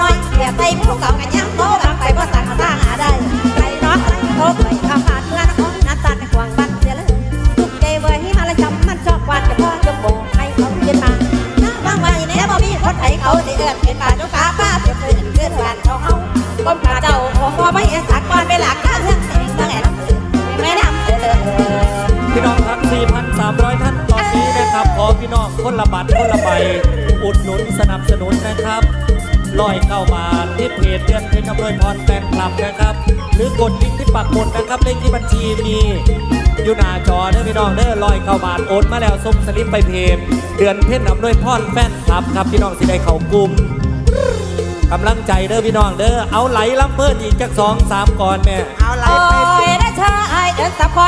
น้อยแบบไปผู้เก่ากันยังโตบังไปบ่สั่งมาสร้างอะไรไปน้องโตไปข้าวขานเพื่อนน้องนัำตาลในกวางบันเจริญทุกใจเวอร์ให้มาละจำมันชอบวานจะพ่อจะโบกให้เขาเย็นมาหน้าบางไว้แน่บ่มีคนไทยเขาสิเอื้อนเป็นป่าจุกฟ้าป้าจะเป็นเพื่อนบ้านเขาเฮาก้มกาเจ้าขอไม่เอะนสักก่นไปหลักข้าเพื่อนเองตั้งแต่น้ำเสือไม่นพี่น้องครับ4,300 ท่านตอนนี้นะครับขอพี่น้องคนละบัตรคนละใบอุดหนุนสนับสนุนนะครับ ลอยเข้ามาที่เพจเดือนเพชรอำนวยพรแฟนคลับนะครับ หรือกดลิงก์ที่ปักหมุดนะครับเลขที่บัญชีมีอยู่หน้าจอเด้อพี่น้องเด้อลอยเข้ามาโอนมาแล้วส่งสลิปไปเพจเดือนเพชรอำนวยพรแฟนคลับครับพี่น้องสิได้เข้ากลุ่มกำลังใจเด้อพี่น้องเด้อเอาไหลลำเพิ่นอีกจักสองสามก่อนแม่เอาไหลโอ้ไปยนะชายเดินสับคอ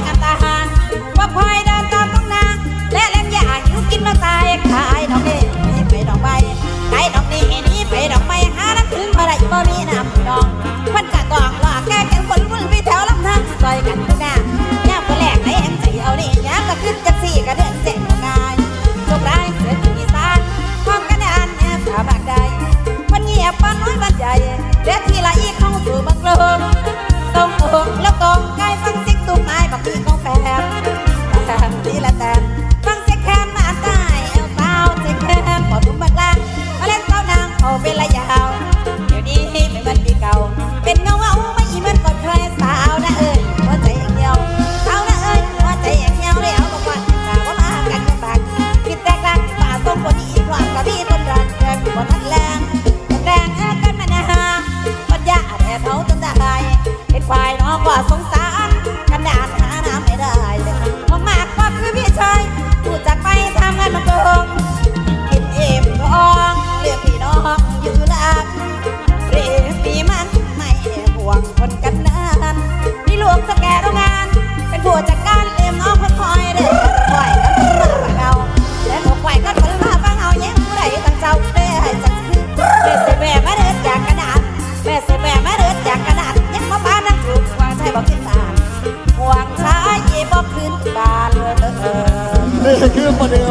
kata grupo de